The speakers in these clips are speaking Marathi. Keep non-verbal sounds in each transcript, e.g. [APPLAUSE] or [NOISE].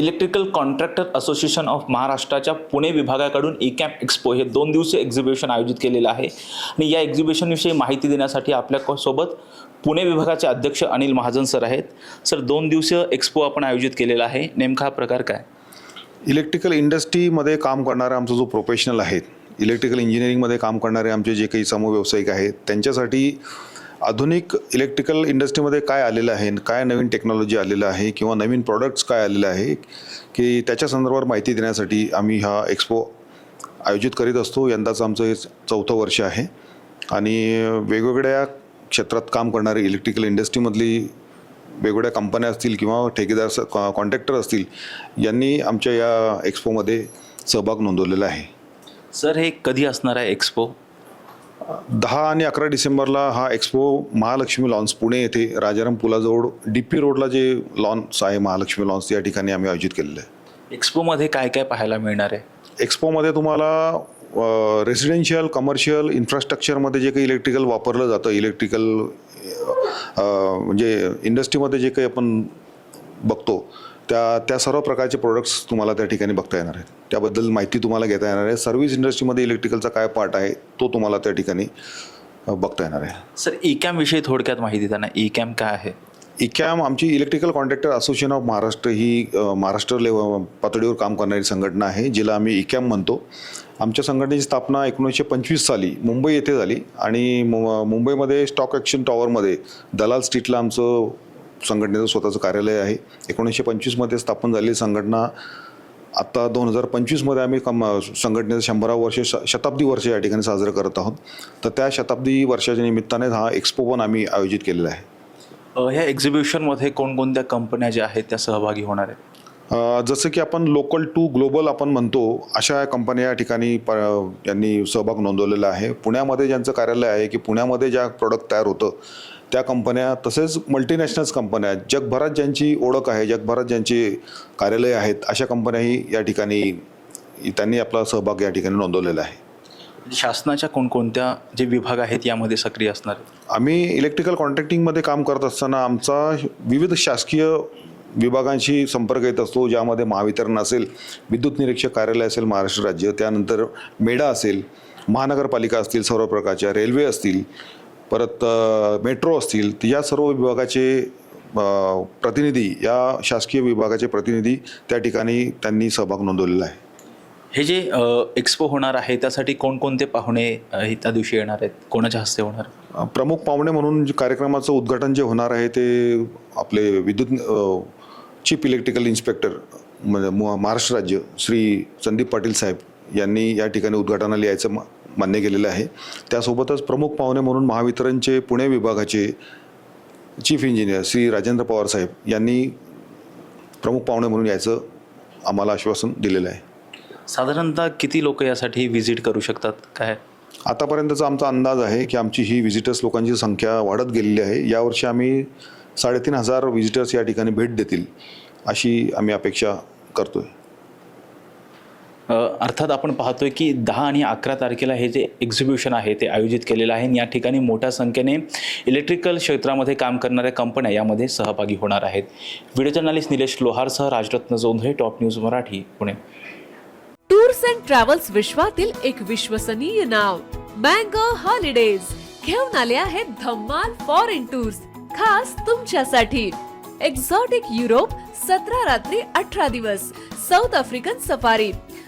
इलेक्ट्रिकल कॉन्ट्रॅक्टर असोसिएशन ऑफ महाराष्ट्राच्या पुणे विभागाकडून ई कॅम्प एक्सपो हे दोन दिवसीय एक्झिबिशन आयोजित केलेलं आहे. आणि या एक्झिबिशनविषयी माहिती देण्यासाठी आपल्यासोबत पुणे विभागाचे अध्यक्ष अनिल महाजन सर आहेत. सर दोन दिवसीय एक्सपो आपण आयोजित केलेला आहे. नेमका हा प्रकार काय? इलेक्ट्रिकल इंडस्ट्रीमध्ये काम करणारा आमचा जो प्रोफेशनल आहेत इलेक्ट्रिकल इंजिनिअरिंगमध्ये काम करणारे आमचे जे काही समव्यावसायिक आहेत त्यांच्यासाठी आधुनिक इलेक्ट्रिकल इंडस्ट्रीमध्ये काय आलेलं आहे? काय नवीन टेक्नॉलॉजी आलेलं आहे? किंवा नवीन प्रॉडक्ट्स काय आलेलं आहे? की त्याच्या संदर्भात माहिती देण्यासाठी आम्ही हा एक्सपो आयोजित करीत असतो. यंदाचं आमचं हे चौथं वर्ष आहे. आणि वेगवेगळ्या क्षेत्रात काम करणारे इलेक्ट्रिकल इंडस्ट्रीमधली वेगवेगळ्या कंपन्या असतील किंवा ठेकेदार स- कॉ- कॉन्ट्रॅक्टर असतील यांनी आमच्या या एक्सपोमध्ये सहभाग नोंदवलेला आहे. सर हे कधी असणार आहे एक्सपो दहा आणि अकरा डिसेंबरला हा एक्सपो महालक्ष्मी लॉन्स पुणे येथे राजाराम पुलाजवळ डी पी रोडला जे लॉन्स आहे महालक्ष्मी लॉन्स या ठिकाणी आम्ही आयोजित केलेलं आहे. एक्सपोमध्ये काय काय पाहायला मिळणार आहे? एक्सपोमध्ये तुम्हाला रेसिडेन्शियल कमर्शियल इन्फ्रास्ट्रक्चरमध्ये जे काही इलेक्ट्रिकल वापरलं जातं इलेक्ट्रिकल म्हणजे इंडस्ट्रीमध्ये जे काही आपण बघतो त्या त्या सर्व प्रकारचे प्रोडक्ट्स तुम्हाला त्या ठिकाणी बघता येणार आहेत. त्याबद्दल माहिती तुम्हाला घेता येणार आहे. सर्व्हिस इंडस्ट्रीमध्ये इलेक्ट्रिकलचा काय पार्ट आहे तो तुम्हाला त्या ठिकाणी बघता येणार आहे. सर ई कॅम्प विषयी थोडक्यात माहिती द्या ना ई कॅम्प काय आहे? इकॅम आमची electrical contractor association of Maharashtra ही महाराष्ट्र लेव पातळीवर काम करणारी संघटना आहे जिला आम्ही इकॅम म्हणतो. आमच्या संघटनेची स्थापना एकोणीसशे पंचवीस साली मुंबई येथे झाली आणि मु- मुंबईमध्ये स्टॉक एक्सचेंज टॉवरमध्ये दलाल स्ट्रीटला आमचं संघटनेचं स्वतःचं कार्यालय आहे. एकोणीसशे पंचवीसमध्ये स्थापन झालेली संघटना आत्ता दोन हजार पंचवीसमध्ये आम्ही कम संघटनेचं शंभरावं वर्ष श- शताब्दी वर्ष या ठिकाणी साजरं करत आहोत. तर त्या शताब्दी वर्षाच्या निमित्ताने हा एक्सपो पण आम्ही आयोजित केलेला आहे. ह्या एक्झिबिशनमध्ये कोणकोणत्या कंपन्या ज्या आहेत त्या सहभागी होणार आहेत? जसं की आपण लोकल टू ग्लोबल आपण म्हणतो अशा कंपन्या या ठिकाणी प यांनी सहभाग नोंदवलेला आहे. पुण्यामध्ये ज्यांचं कार्यालय आहे की पुण्यामध्ये ज्या प्रोडक्ट तयार होतं त्या कंपन्या तसेच मल्टीनॅशनल्स कंपन्या जगभरात ज्यांची ओळख आहे जगभरात ज्यांची कार्यालय आहेत अशा कंपन्याही या ठिकाणी त्यांनी आपला सहभाग या ठिकाणी नोंदवलेला आहे. शासनाच्या कोणकोणत्या जे विभाग आहेत यामध्ये सक्रिय असणार? आम्ही इलेक्ट्रिकल कॉन्ट्रॅक्टिंगमध्ये काम करत असताना आमचा विविध शासकीय विभागांशी संपर्क येत असतो ज्यामध्ये महावितरण असेल विद्युत निरीक्षक कार्यालय असेल महाराष्ट्र राज्य त्यानंतर मेडा असेल महानगरपालिका असतील सर्व प्रकारच्या रेल्वे असतील परत मेट्रो असतील तर या सर्व विभागाचे प्रतिनिधी या शासकीय विभागाचे प्रतिनिधी त्या ठिकाणी त्यांनी सहभाग नोंदवलेला आहे. हे जे एक्सपो होणार आहे त्यासाठी कोणकोणते पाहुणे त्या दिवशी येणार आहेत? कोणाच्या हस्ते होणार? प्रमुख पाहुणे म्हणून कार्यक्रमाचं उद्घाटन जे होणार आहे ते आपले विद्युत चीफ इलेक्ट्रिकल इन्स्पेक्टर म्हणजे महाराष्ट्र राज्य श्री संदीप पाटील साहेब यांनी या ठिकाणी उद्घाटनाला यायचं मान्य केलेलं आहे. त्यासोबतच प्रमुख पाहुणे म्हणून महावितरणचे पुणे विभागाचे चीफ इंजिनियर श्री राजेंद्र पवार साहेब यांनी प्रमुख पाहुणे म्हणून यायचं आम्हाला आश्वासन दिलेलं आहे. साधारणतः किती लोक यासाठी व्हिजिट करू शकतात? काय? आतापर्यंतचा आमचा अंदाज आहे की आमची ही व्हिजिटर्स लोकांची संख्या वाढत गेलेली आहे. यावर्षी आम्ही साडेतीन हजार व्हिजिटर्स या ठिकाणी भेट देतील अशी आम्ही अपेक्षा करतोय. अर्थात आपण पाहतोय की दहा आणि अकरा तारखेला हे जे एक्झिबिशन आहे ते आयोजित केलेलं आहे. आणि या ठिकाणी मोठ्या संख्येने इलेक्ट्रिकल क्षेत्रामध्ये काम करणाऱ्या कंपन्या यामध्ये सहभागी होणार आहेत. Video journalist Nilesh लोहारसह Rajratna Jondhale top news Marathi Pune. Tours and travels विश्वातील एक विश्वसनीय नाव मँगो हॉलिडेज घेऊन आले आहेत धम्माल फॉरेन टूर्स खास तुमच्यासाठी. एक्झॉटिक युरोप सतरा रात्री अठरा दिवस साऊथ आफ्रिकन सफारी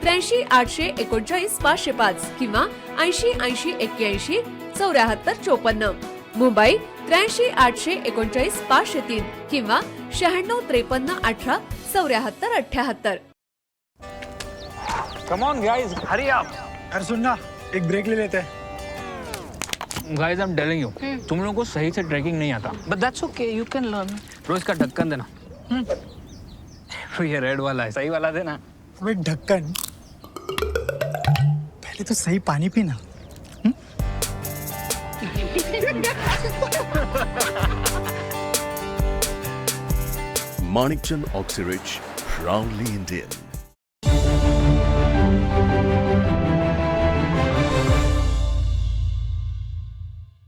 त्र्याऐंशी आठशे एकोणचाळीस पाचशे पाच किंवा ऐंशी ऐंशी एक्क्याऐंशी चौऱ्याहत्तर चोपन्न. मुंबई त्र्याऐंशी आठशे एकोणचाळीस पाचशे तीन किंवा शहाण्णव त्रेपन्न अठरा चौऱ्याहत्तर अठ्याहत्तर. Come on guys hurry up अरे सुन ना एक ब्रेक ले लेते. हैं guys I am telling you तुम लोगों को सही से ट्रैकिंग नहीं आता. But that's okay, you can learn. रोज का ढक्कन देना. तो [LAUGHS] ये रेड वाला है सही वाला देना. अबे ढक्कन वाटले तर सही पाणी पी ना. Manikchand Oxirich proudly Indian